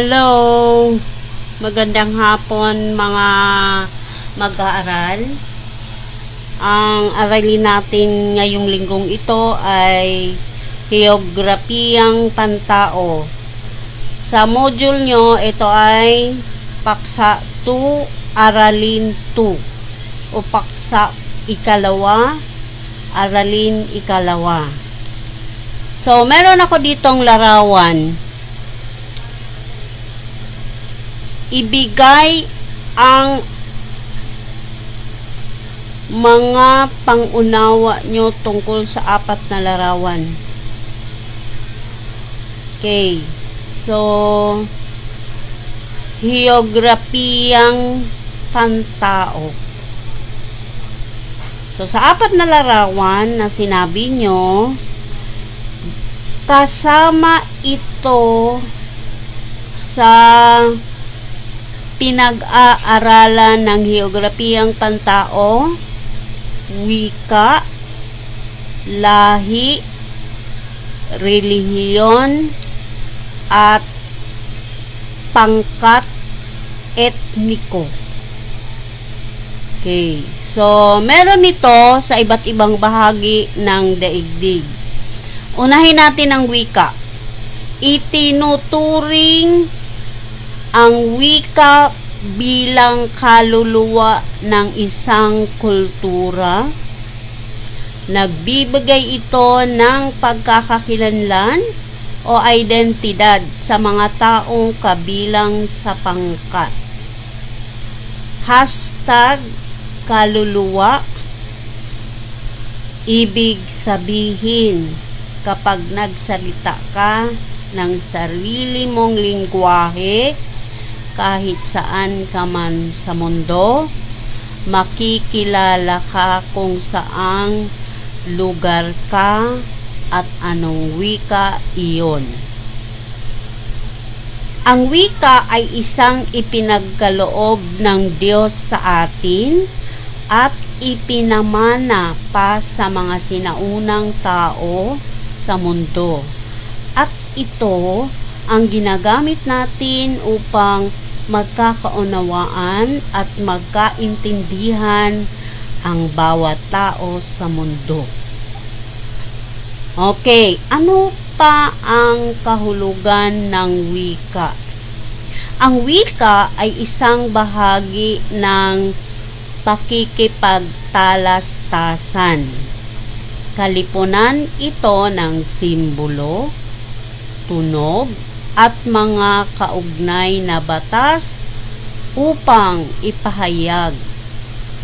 Hello! Magandang hapon mga mag-aaral. Ang aralin natin ngayong linggong ito ay Geograpiyang Pantao. Sa module nyo, ito ay Paksa 2, Aralin 2 o Paksa Ikalawa, Aralin Ikalawa. So, meron ako ditong larawan ibigay ang mga pangunawa nyo tungkol sa apat na larawan. Okay. So, geograpiyang pantao. So, sa apat na larawan na sinabi nyo, kasama ito sa pinag-aaralan ng Geograpiyang Pantao, Wika, Lahi, Relihiyon, at Pangkat Etniko. Okay. So, meron ito sa iba't ibang bahagi ng daigdig. Unahin natin ang wika. Itinuturing ang wika bilang kaluluwa ng isang kultura. Nagbibigay ito ng pagkakakilanlan o identidad sa mga taong kabilang sa pangkat. Hashtag kaluluwa ibig sabihin kapag nagsalita ka ng sarili mong lingwahe kahit saan ka man sa mundo, makikilala ka kung saang lugar ka at anong wika iyon. Ang wika ay isang ipinagkaloob ng Diyos sa atin at ipinamana pa sa mga sinaunang tao sa mundo. At ito ang ginagamit natin upang magkakaunawaan at magkaintindihan ang bawat tao sa mundo. Okay, ano pa ang kahulugan ng wika? Ang wika ay isang bahagi ng pakikipagtalastasan. Kalipunan ito ng simbolo, tunog, at mga kaugnay na batas upang ipahayag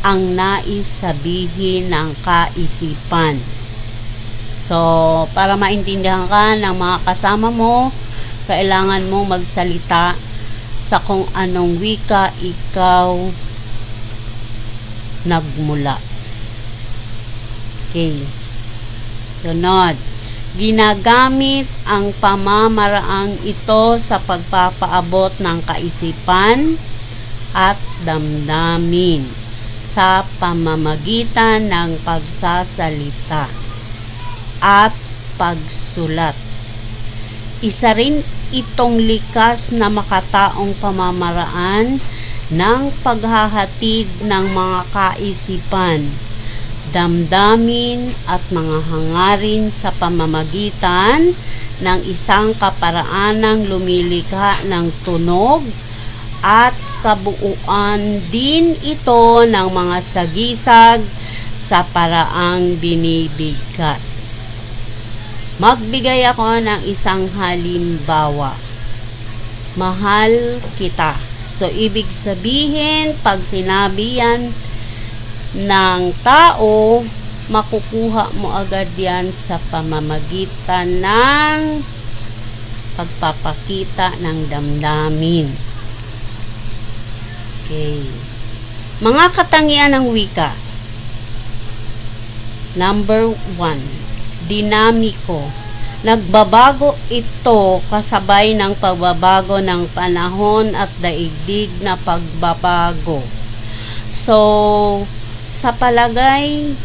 ang nais sabihin ng kaisipan. So, para maintindihan ka ng mga kasama mo, kailangan mo magsalita sa kung anong wika ikaw nagmula. Okay. Sunod. Ginagamit ang pamamaraang ito sa pagpapaabot ng kaisipan at damdamin sa pamamagitan ng pagsasalita at pagsulat. Isa rin itong likas na makataong pamamaraan ng paghahatid ng mga kaisipan damdamin at mga hangarin sa pamamagitan ng isang kaparaanang lumilikha ng tunog at kabuuan din ito ng mga sagisag sa paraang binibigkas. Magbigay ako ng isang halimbawa. Mahal kita. So, ibig sabihin, pag sinabi yan, ng tao, makukuha mo agad yan sa pamamagitan ng pagpapakita ng damdamin. Okay. Mga katangian ng wika. Number one, dinamiko. Nagbabago ito kasabay ng pagbabago ng panahon at daigdig na pagbabago. So, sa palagay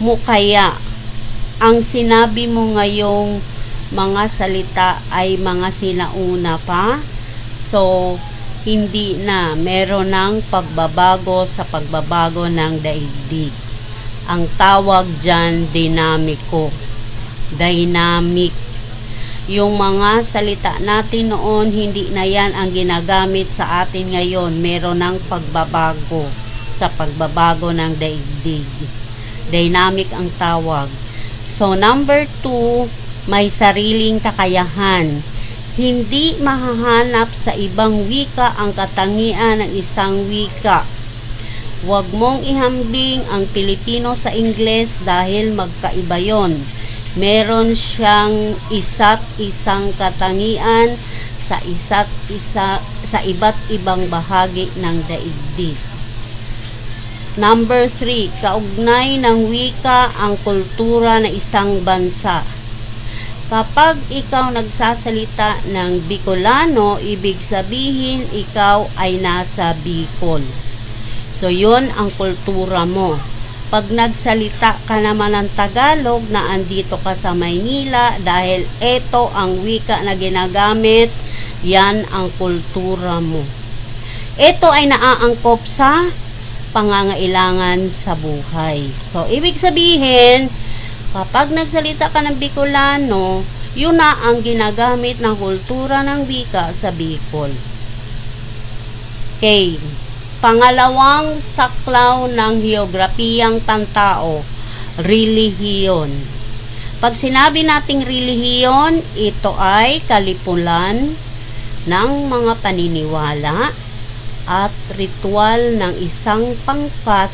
mo kaya ang sinabi mo ngayong mga salita ay mga sinauna pa. So, hindi na meron ng pagbabago sa pagbabago ng daigdig. Ang tawag dyan, dinamiko. Dynamic. Yung mga salita natin noon, hindi na yan ang ginagamit sa atin ngayon. Meron ng pagbabago sa pagbabago ng daigdig. Dynamic ang tawag. So, number two, may sariling kakayahan. Hindi mahahanap sa ibang wika ang katangian ng isang wika. Huwag mong ihambing ang Pilipino sa Ingles dahil magkaiba yon. Meron siyang isa't isang katangian sa isa't isa sa iba't ibang bahagi ng daigdig. Number 3, kaugnay ng wika ang kultura ng isang bansa. Kapag ikaw nagsasalita ng Bicolano, ibig sabihin ikaw ay nasa Bicol. So, yun ang kultura mo. Pag nagsalita ka naman ng Tagalog na andito ka sa Maynila dahil ito ang wika na ginagamit, yan ang kultura mo. Ito ay naaangkop sa pangangailangan sa buhay. So, ibig sabihin, kapag nagsalita ka ng Bicolano, yun na ang ginagamit ng kultura ng wika sa Bicol. Okay. Pangalawang saklaw ng geograpiyang pantao, relihiyon. Pag sinabi nating relihiyon, ito ay kalipulan ng mga paniniwala at ritual ng isang pangkat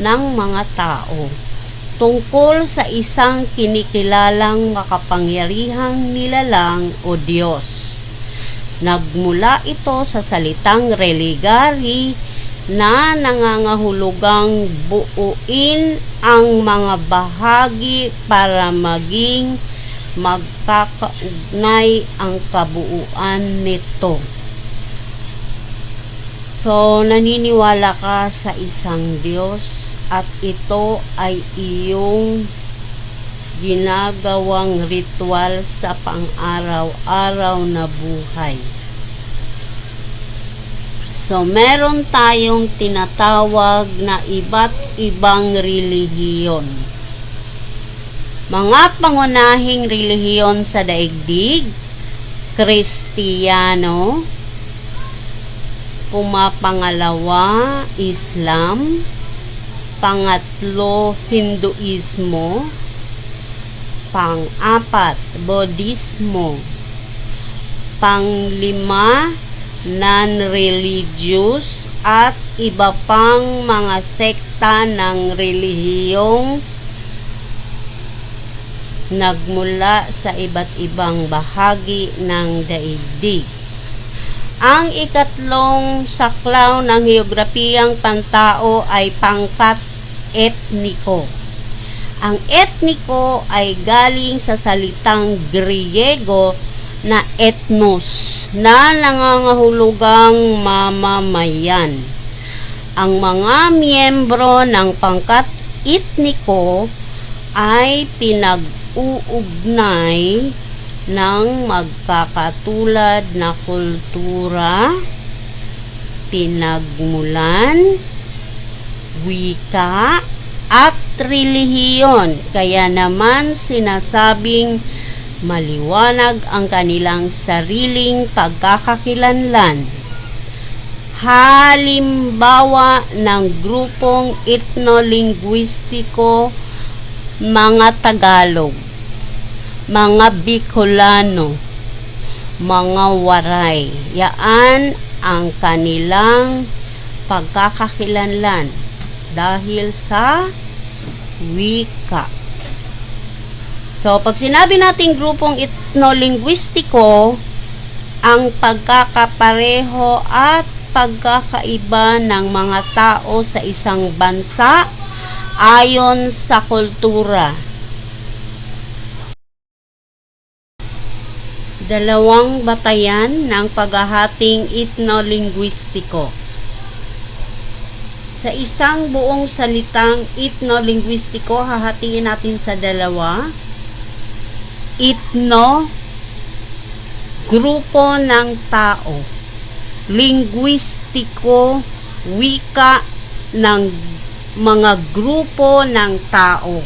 ng mga tao tungkol sa isang kinikilalang makapangyarihang nilalang o Diyos. Nagmula ito sa salitang religari na nangangahulugang buuin ang mga bahagi para maging magkakaugnay ang kabuuan nito. So, naniniwala ka sa isang Diyos at ito ay iyong ginagawang ritual sa pang-araw-araw na buhay. So, meron tayong tinatawag na iba't ibang relihiyon. Mga pangunahing relihiyon sa daigdig, Kristiyano, pumapangalawa, Islam, pangatlo, Hinduismo, pang-apat, Bodhismo, panglima, non-religious, at iba pang mga sekta ng relihiyong nagmula sa iba't ibang bahagi ng daigdig. Ang ikatlong saklaw ng geograpiyang pantao ay pangkat etniko. Ang etniko ay galing sa salitang Griego na ethnos na nangangahulugang mamamayan. Ang mga miyembro ng pangkat etniko ay pinag-uugnay ng magkakatulad na kultura, pinagmulan, wika, at relihiyon. Kaya naman sinasabing maliwanag ang kanilang sariling pagkakakilanlan. Halimbawa ng grupong etnolinguistiko mga Tagalog mga Bicolano, mga Waray. Yaan ang kanilang pagkakakilanlan dahil sa wika. So, pag sinabi nating grupong etnolinguistiko, ang pagkakapareho at pagkakaiba ng mga tao sa isang bansa ayon sa kultura dalawang batayan ng paghahating etnolinguistiko. Sa isang buong salitang etnolinguistiko, hahatiin natin sa dalawa. Etno, grupo ng tao. Linguistiko, wika ng mga grupo ng tao.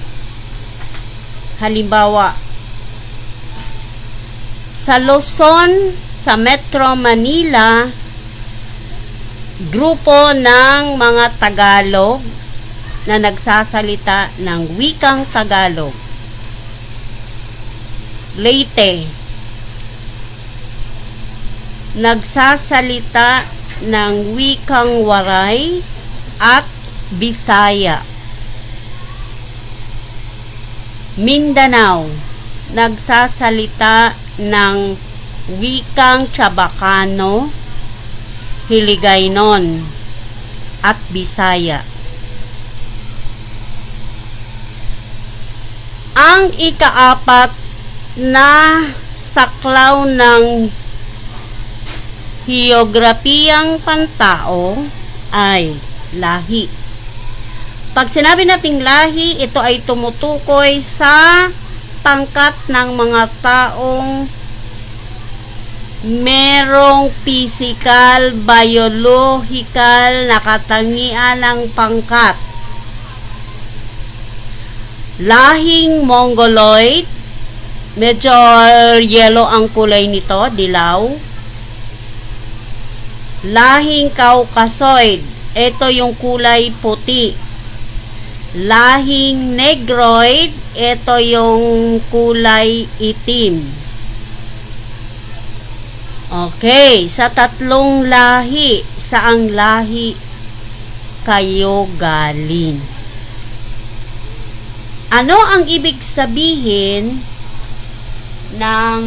Halimbawa, sa Luzon, sa Metro Manila, grupo ng mga Tagalog na nagsasalita ng wikang Tagalog. Leyte, nagsasalita ng wikang Waray at Bisaya. Mindanao, nagsasalita ng wikang Chabacano, Hiligaynon, at Bisaya. Ang ikaapat na saklaw ng hiyograpiyang pantao ay lahi. Pag sinabi nating lahi, ito ay tumutukoy sa pangkat ng mga taong merong physical, biological na katangian ng pangkat. Lahing Mongoloid, medyo yellow ang kulay nito, dilaw. Lahing Caucasoid, ito yung kulay puti. Lahing Negroid, ito yung kulay itim. Okay, sa tatlong lahi, saang lahi kayo galing? Ano ang ibig sabihin ng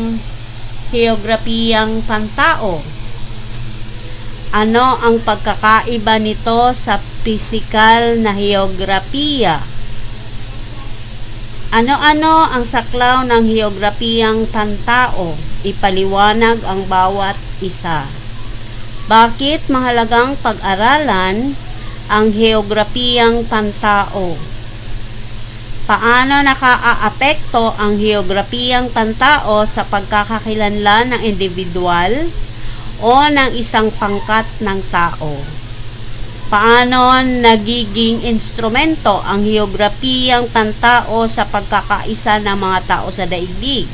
geograpiyang pantao? Ano ang pagkakaiba nito sa pisikal na geografiya? Ano-ano ang saklaw ng geograpiyang pantao? Ipaliwanag ang bawat isa. Bakit mahalagang pag-aralan ang geograpiyang pantao? Paano nakaaapekto ang geograpiyang pantao sa pagkakakilanlan ng individual o ng isang pangkat ng tao? Paano nagiging instrumento ang geograpiyang pantao sa pagkakaisa ng mga tao sa daigdig?